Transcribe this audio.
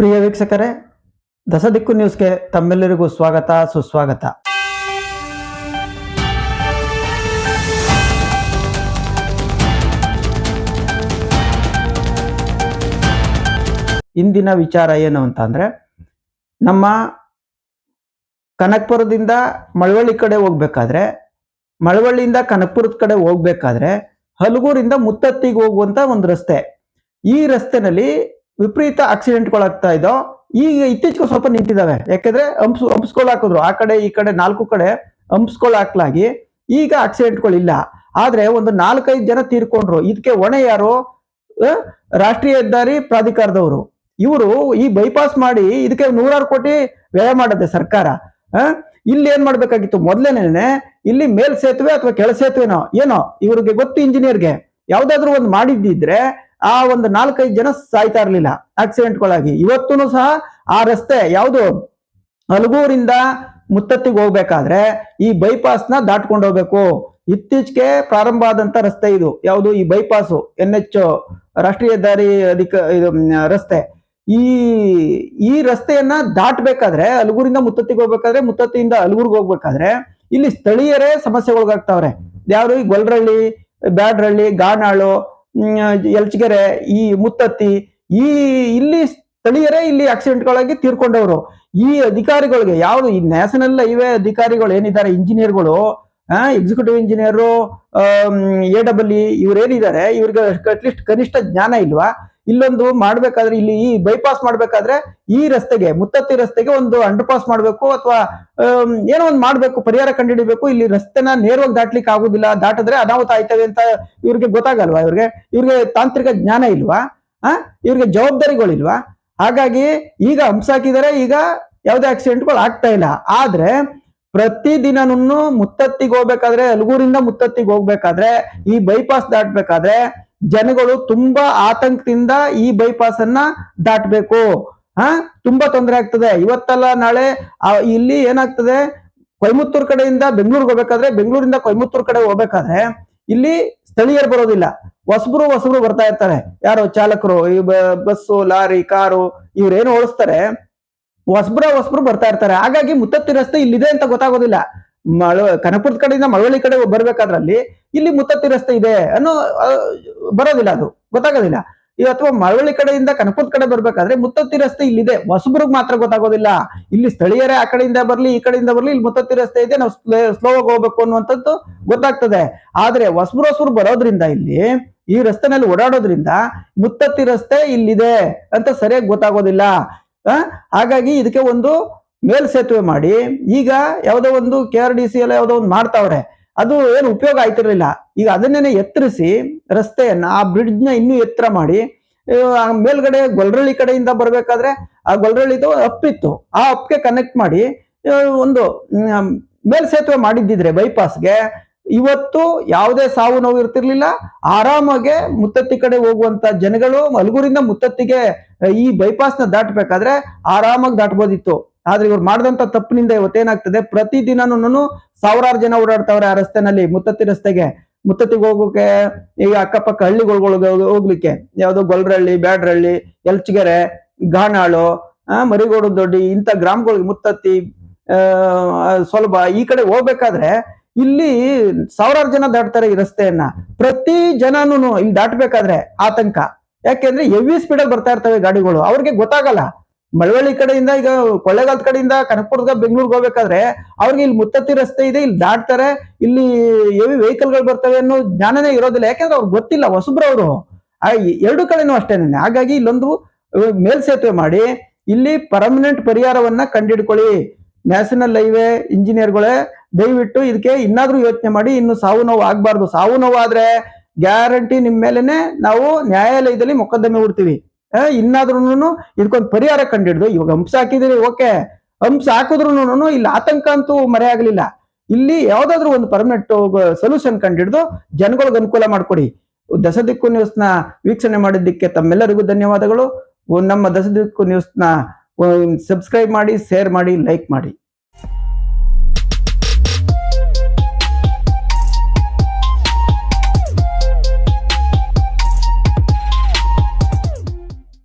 ಪ್ರಿಯ ವೀಕ್ಷಕರೇ, ದಸದಿಕ್ಕು ನ್ಯೂಸ್ಗೆ ತಮ್ಮೆಲ್ಲರಿಗೂ ಸ್ವಾಗತ, ಸುಸ್ವಾಗತ. ಇಂದಿನ ವಿಚಾರ ಏನು ಅಂತ ನಮ್ಮ ಕನಕ್ಪುರದಿಂದ ಮಳವಳ್ಳಿ ಕಡೆ ಹೋಗ್ಬೇಕಾದ್ರೆ, ಮಳವಳ್ಳಿಯಿಂದ ಕನಕ್ಪುರದ ಕಡೆ ಹೋಗ್ಬೇಕಾದ್ರೆ, ಹಲಗೂರಿಂದ ಮುತ್ತತ್ತಿಗೆ ಹೋಗುವಂತ ಒಂದು ರಸ್ತೆ. ಈ ರಸ್ತೆನಲ್ಲಿ ವಿಪರೀತ ಆಕ್ಸಿಡೆಂಟ್ಗಳಾಗ್ತಾ ಇದ್ದೋ ಈಗ ಇತ್ತೀಚೆಗೆ ಸ್ವಲ್ಪ ನಿಂತಿದ್ದಾವೆ ಯಾಕಂದ್ರೆ ಅಂಪ್ಸ್ ಅಂಪ್ಸ್ಗಳು ಹಾಕಿದ್ರು ಆ ಕಡೆ, ಈ ಕಡೆ, ನಾಲ್ಕು ಕಡೆ ಅಂಪ್ಸ್ಗಳು ಹಾಕ್ಲಾಗಿ ಈಗ ಆಕ್ಸಿಡೆಂಟ್ಗಳಿಲ್ಲ ಆದ್ರೆ ಒಂದು ನಾಲ್ಕೈದು ಜನ ತೀರ್ಕೊಂಡ್ರು. ಇದಕ್ಕೆ ಹೊಣೆ ಯಾರು? ರಾಷ್ಟ್ರೀಯ ಹೆದ್ದಾರಿ ಪ್ರಾಧಿಕಾರದವರು. ಇವರು ಈ ಬೈಪಾಸ್ ಮಾಡಿ ಇದಕ್ಕೆ ನೂರಾರು ಕೋಟಿ ವ್ಯಯ ಮಾಡದೆ ಸರ್ಕಾರ. ಇಲ್ಲಿ ಏನ್ ಮಾಡ್ಬೇಕಾಗಿತ್ತು? ಮೊದ್ಲೇನೆ ಇಲ್ಲಿ ಮೇಲ್ ಸೇತುವೆ ಅಥವಾ ಕೆಳ ಸೇತುವೆನೋ ಏನೋ? ಇವ್ರಿಗೆ ಗೊತ್ತು ಇಂಜಿನಿಯರ್ಗೆ. ಯಾವ್ದಾದ್ರು ಒಂದು ಮಾಡಿದ್ದಿದ್ರೆ ಆ ಒಂದು ನಾಲ್ಕೈದು ಜನ ಸಾಯ್ತಾ ಇರಲಿಲ್ಲ. ಆಕ್ಸಿಡೆಂಟ್ಗಳಾಗಿ ಇವತ್ತೂ ಸಹ ಆ ರಸ್ತೆ ಯಾವುದು? ಹಲಗೂರಿಂದ ಮುತ್ತತ್ತಿಗೆ ಹೋಗ್ಬೇಕಾದ್ರೆ ಈ ಬೈಪಾಸ್ನ ದಾಟ್ಕೊಂಡು ಹೋಗ್ಬೇಕು. ಇತ್ತೀಚೆಗೆ ಪ್ರಾರಂಭ ಆದಂತ ರಸ್ತೆ ಇದು. ಯಾವುದು? ಈ ಬೈಪಾಸು ಎನ್ ಎಚ್ ರಾಷ್ಟ್ರೀಯ ದಾರಿ ಅಧಿಕ ಇದು ರಸ್ತೆ. ಈ ಈ ರಸ್ತೆಯನ್ನ ದಾಟ್ಬೇಕಾದ್ರೆ ಹಲಗೂರಿಂದ ಮುತ್ತತ್ತಿಗೆ ಹೋಗ್ಬೇಕಾದ್ರೆ, ಮುತ್ತತ್ತಿಯಿಂದ ಹಲಗೂರ್ಗೆ ಹೋಗ್ಬೇಕಾದ್ರೆ ಇಲ್ಲಿ ಸ್ಥಳೀಯರೇ ಸಮಸ್ಯೆಗೊಳಗಾಗ್ತಾವ್ರೆ. ಯಾರು? ಈ ಗೊಲ್ರಳ್ಳಿ, ಬ್ಯಾಡ್ರಳ್ಳಿ ಗಾನಾಳು ಮ್, ಈ ಮುತ್ತತ್ತಿ ಈ ಇಲ್ಲಿ ಸ್ಥಳೀಯರೇ ಇಲ್ಲಿ ಆಕ್ಸಿಡೆಂಟ್ಗಳಾಗಿ ತೀರ್ಕೊಂಡವರು. ಈ ಅಧಿಕಾರಿಗಳಿಗೆ ಯಾವುದು ಈ ನ್ಯಾಷನಲ್ ಹೈವೇ ಅಧಿಕಾರಿಗಳು ಏನಿದ್ದಾರೆ ಇಂಜಿನಿಯರ್ಗಳು ಎಕ್ಸಿಕ್ಯೂಟಿವ್ ಇಂಜಿನಿಯರು ಎ ಡಬಲ್ ಇವ್ರು ಏನಿದ್ದಾರೆ ಇವ್ರಿಗೆ ಅಟ್ಲೀಸ್ಟ್ ಕನಿಷ್ಠ ಜ್ಞಾನ ಇಲ್ವಾ? ಇಲ್ಲೊಂದು ಮಾಡ್ಬೇಕಾದ್ರೆ, ಇಲ್ಲಿ ಈ ಬೈಪಾಸ್ ಮಾಡ್ಬೇಕಾದ್ರೆ ಈ ರಸ್ತೆಗೆ, ಮುತ್ತತ್ತಿ ರಸ್ತೆಗೆ ಒಂದು ಅಂಡರ್ ಪಾಸ್ ಮಾಡ್ಬೇಕು ಅಥವಾ ಏನೋ ಒಂದು ಮಾಡ್ಬೇಕು, ಪರಿಹಾರ ಕಂಡುಹಿಡಿಬೇಕು. ಇಲ್ಲಿ ರಸ್ತೆನ ನೇರವಾಗಿ ದಾಟ್ಲಿಕ್ಕೆ ಆಗುದಿಲ್ಲ. ದಾಟಿದ್ರೆ ಅನಾಹುತ ಆಯ್ತವೆ ಅಂತ ಇವ್ರಿಗೆ ಗೊತ್ತಾಗಲ್ವಾ? ಇವ್ರಿಗೆ ಇವ್ರಿಗೆ ತಾಂತ್ರಿಕ ಜ್ಞಾನ ಇಲ್ವಾ? ಆ? ಇವ್ರಿಗೆ ಜವಾಬ್ದಾರಿಗಳಿಲ್ವಾ? ಹಾಗಾಗಿ ಈಗ ಹಂಸಾಕಿದರೆ ಈಗ ಯಾವುದೇ ಆಕ್ಸಿಡೆಂಟ್ಗಳು ಆಗ್ತಾ ಇಲ್ಲ. ಆದ್ರೆ ಪ್ರತಿದಿನನೂ ಮುತ್ತತ್ತಿಗೆ ಹೋಗ್ಬೇಕಾದ್ರೆ, ಅಲಗೂರಿಂದ ಮುತ್ತತ್ತಿಗೆ ಹೋಗ್ಬೇಕಾದ್ರೆ, ಈ ಬೈಪಾಸ್ ದಾಟ್ಬೇಕಾದ್ರೆ ಜನಗಳು ತುಂಬಾ ಆತಂಕದಿಂದ ಈ ಬೈಪಾಸ್ ಅನ್ನ ದಾಟಬೇಕು. ಹಾ? ತುಂಬಾ ತೊಂದರೆ ಆಗ್ತದೆ. ಇವತ್ತಲ್ಲ ನಾಳೆ ಇಲ್ಲಿ ಏನಾಗ್ತದೆ? ಕೊಯಮತ್ತೂರ್ ಕಡೆಯಿಂದ ಬೆಂಗಳೂರಿಗೆ ಹೋಗ್ಬೇಕಾದ್ರೆ, ಬೆಂಗಳೂರಿಂದ ಕೊಯಮತ್ತೂರ್ ಕಡೆ ಹೋಗ್ಬೇಕಾದ್ರೆ, ಇಲ್ಲಿ ಸ್ಥಳೀಯರು ಬರೋದಿಲ್ಲ. ಹೊಸಬ್ರು ಹೊಸಬ್ರು ಬರ್ತಾ ಇರ್ತಾರೆ. ಯಾರು? ಚಾಲಕರು, ಈ ಬಸ್ಸು, ಲಾರಿ, ಕಾರು, ಇವ್ರೇನು ಓಡಿಸ್ತಾರೆ? ಹೊಸಬ್ರ ಹೊಸಬ್ರು ಬರ್ತಾ ಇರ್ತಾರೆ. ಹಾಗಾಗಿ ಮುತ್ತತ್ತಿ ರಸ್ತೆ ಇಲ್ಲಿದೆ ಅಂತ ಗೊತ್ತಾಗೋದಿಲ್ಲ. ಮಳ ಕನಪುರದ ಕಡೆಯಿಂದ ಮಳವಳ್ಳಿ ಕಡೆ ಬರ್ಬೇಕಾದ್ರಲ್ಲಿ, ಇಲ್ಲಿ ಮುತ್ತತ್ತಿ ರಸ್ತೆ ಇದೆ ಅನ್ನೋ ಬರೋದಿಲ್ಲ ಅದು, ಗೊತ್ತಾಗೋದಿಲ್ಲ. ಈ ಅಥವಾ ಮಳವಳ್ಳಿ ಕಡೆಯಿಂದ ಕನಕಪುರ ಕಡೆ ಬರ್ಬೇಕಾದ್ರೆ ಮುತ್ತತ್ತಿ ರಸ್ತೆ ಇಲ್ಲಿದೆ, ಹೊಸಬ್ರಿಗೆ ಮಾತ್ರ ಗೊತ್ತಾಗೋದಿಲ್ಲ. ಇಲ್ಲಿ ಸ್ಥಳೀಯರೇ ಆ ಕಡೆಯಿಂದ ಬರ್ಲಿ, ಈ ಕಡೆಯಿಂದ ಬರ್ಲಿ, ಇಲ್ಲಿ ಮುತ್ತತ್ತಿ ರಸ್ತೆ ಇದೆ, ನಾವು ಸ್ಲೋ ಆಗಿ ಹೋಗ್ಬೇಕು ಅನ್ನುವಂಥದ್ದು ಗೊತ್ತಾಗ್ತದೆ. ಆದ್ರೆ ಹೊಸಬ್ರು ಹೊಸಬ್ರು ಬರೋದ್ರಿಂದ ಇಲ್ಲಿ, ಈ ರಸ್ತೆನಲ್ಲಿ ಓಡಾಡೋದ್ರಿಂದ ಮುತ್ತತ್ತಿ ರಸ್ತೆ ಇಲ್ಲಿದೆ ಅಂತ ಸರಿಯಾಗಿ ಗೊತ್ತಾಗೋದಿಲ್ಲ. ಹಾಗಾಗಿ ಇದಕ್ಕೆ ಒಂದು ಮೇಲ್ ಸೇತುವೆ ಮಾಡಿ, ಈಗ ಯಾವುದೋ ಒಂದು ಕೆ ಆರ್ ಡಿ ಸಿ ಎಲ್ಲ ಯಾವುದೋ ಒಂದು ಮಾಡ್ತಾವ್ರೆ. ಅದು ಏನು ಉಪಯೋಗ ಆಯ್ತಿರಲಿಲ್ಲ ಈಗ ಅದನ್ನೇನೆ ಎತ್ತರಿಸಿ ರಸ್ತೆಯನ್ನ, ಆ ಬ್ರಿಡ್ಜ್ನ ಇನ್ನೂ ಎತ್ತರ ಮಾಡಿ ಮೇಲ್ಗಡೆ ಗೊಲ್ರಳ್ಳಿ ಕಡೆಯಿಂದ ಬರಬೇಕಾದ್ರೆ ಆ ಗೊಲ್ರಳ್ಳಿದು ಇತ್ತು ಆ ಅಪ್ಗೆ ಕನೆಕ್ಟ್ ಮಾಡಿ ಒಂದು ಮೇಲ್ ಸೇತುವೆ ಮಾಡಿದ್ದಿದ್ರೆ ಬೈಪಾಸ್ಗೆ ಇವತ್ತು ಯಾವುದೇ ಸಾವು ನೋವು ಇರ್ತಿರ್ಲಿಲ್ಲ. ಆರಾಮಾಗೆ ಮುತ್ತತ್ತಿ ಕಡೆ ಹೋಗುವಂತ ಜನಗಳು ಮಲಗೂರಿಂದ ಮುತ್ತತ್ತಿಗೆ ಈ ಬೈಪಾಸ್ನ ದಾಟಬೇಕಾದ್ರೆ ಆರಾಮಾಗಿ ದಾಟ್ಬೋದಿತ್ತು. ಆದ್ರೆ ಇವ್ರು ಮಾಡಿದಂತ ತಪ್ಪಿನಿಂದ ಇವತ್ತೇನಾಗ್ತದೆ ಪ್ರತಿದಿನನೂ ಸಾವಿರಾರು ಜನ ಓಡಾಡ್ತಾವ್ರೆ ಆ ರಸ್ತೆನಲ್ಲಿ ಮುತ್ತತ್ತಿ ರಸ್ತೆಗೆ. ಮುತ್ತತ್ತಿಗೆ ಹೋಗೋಕೆ ಈಗ ಅಕ್ಕಪಕ್ಕ ಹಳ್ಳಿಗಳಿಗೆ ಹೋಗ್ಲಿಕ್ಕೆ. ಯಾವ್ದೋ ಗೊಲ್ರಳ್ಳಿ ಬ್ಯಾಡ್ರಳ್ಳಿ ಎಲ್ಚಗೆರೆ ಗಾನಾಳು ಆ, ಮರಿಗೋಡು ದೊಡ್ಡಿ ಇಂಥ ಗ್ರಾಮಗಳಿಗೆ ಮುತ್ತತ್ತಿ ಸ್ವಲ್ಪ ಈ ಕಡೆ ಹೋಗ್ಬೇಕಾದ್ರೆ ಇಲ್ಲಿ ಸಾವಿರಾರು ಜನ ದಾಟ್ತಾರೆ ಈ ರಸ್ತೆಯನ್ನ. ಪ್ರತಿ ಜನನು ಇಲ್ಲಿ ದಾಟ್ಬೇಕಾದ್ರೆ ಆತಂಕ. ಯಾಕೆಂದ್ರೆ ಹೆವಿ ಸ್ಪೀಡಲ್ಲಿ ಬರ್ತಾ ಇರ್ತವೆ ಗಾಡಿಗಳು. ಅವ್ರಿಗೆ ಗೊತ್ತಾಗಲ್ಲ. ಮಳವಳ್ಳಿ ಕಡೆಯಿಂದ ಈಗ ಕೊಳ್ಳೇಗಾಲದ ಕಡೆಯಿಂದ ಕನಕಪುರದ ಬೆಂಗಳೂರಿಗೆ ಹೋಗ್ಬೇಕಾದ್ರೆ ಅವ್ರಿಗೆ ಇಲ್ಲಿ ಮುತ್ತತ್ತಿ ರಸ್ತೆ ಇದೆ ಇಲ್ಲಿ ದಾಟ್ತಾರೆ ಇಲ್ಲಿ ಹೆವಿ ವೆಹಿಕಲ್ಗಳು ಬರ್ತವೆ ಅನ್ನೋ ಜ್ಞಾನನೇ ಇರೋದಿಲ್ಲ. ಯಾಕೆಂದ್ರೆ ಅವ್ರಿಗೆ ಗೊತ್ತಿಲ್ಲ ಹೊಸಬ್ರು ಅವರು. ಎರಡು ಕಡೆನೂ ಅಷ್ಟೇನೆ. ಹಾಗಾಗಿ ಇಲ್ಲೊಂದು ಮೇಲ್ಸೇತುವೆ ಮಾಡಿ ಇಲ್ಲಿ ಪರ್ಮನೆಂಟ್ ಪರಿಹಾರವನ್ನ ಕಂಡಿಡ್ಕೊಳ್ಳಿ. ನ್ಯಾಷನಲ್ ಹೈವೇ ಇಂಜಿನಿಯರ್ಗಳೇ ದಯವಿಟ್ಟು ಇದಕ್ಕೆ ಇನ್ನಾದ್ರೂ ಯೋಚನೆ ಮಾಡಿ ಇನ್ನು ಸಾವು ನೋವು ಆಗ್ಬಾರ್ದು. ಸಾವು ನೋವು ಆದ್ರೆ ಗ್ಯಾರಂಟಿ ನಿಮ್ಮ ಮೇಲೆನೆ ನಾವು ನ್ಯಾಯಾಲಯದಲ್ಲಿ ಮೊಕದ್ದಮೆ ಹೂಡ್ತೀವಿ. ಆ, ಇನ್ನಾದ್ರೂನು ಇದಕ್ಕೊಂದು ಪರಿಹಾರ ಕಂಡಿಡ್ದು. ಇವಾಗ ಹಂಸ ಹಾಕಿದಿರಿ, ಓಕೆ. ಹಂಪ್ಸ್ ಹಾಕಿದ್ರು ಇಲ್ಲಿ ಆತಂಕ ಅಂತೂ ಮರೆ ಆಗ್ಲಿಲ್ಲ. ಇಲ್ಲಿ ಯಾವ್ದಾದ್ರು ಒಂದು ಪರ್ಮನೆಂಟ್ ಸೊಲ್ಯೂಷನ್ ಕಂಡಿಡ್ದು ಜನಗಳಿಗೆ ಅನುಕೂಲ ಮಾಡ್ಕೊಡಿ. ದಸದಿಕ್ಕು ನ್ಯೂಸ್ನ ವೀಕ್ಷಣೆ ಮಾಡಿದ್ದಕ್ಕೆ ತಮ್ಮೆಲ್ಲರಿಗೂ ಧನ್ಯವಾದಗಳು. ನಮ್ಮ ದಸದಿಕ್ಕು ನ್ಯೂಸ್ನ ಸಬ್ಸ್ಕ್ರೈಬ್ ಮಾಡಿ ಶೇರ್ ಮಾಡಿ ಲೈಕ್ ಮಾಡಿ.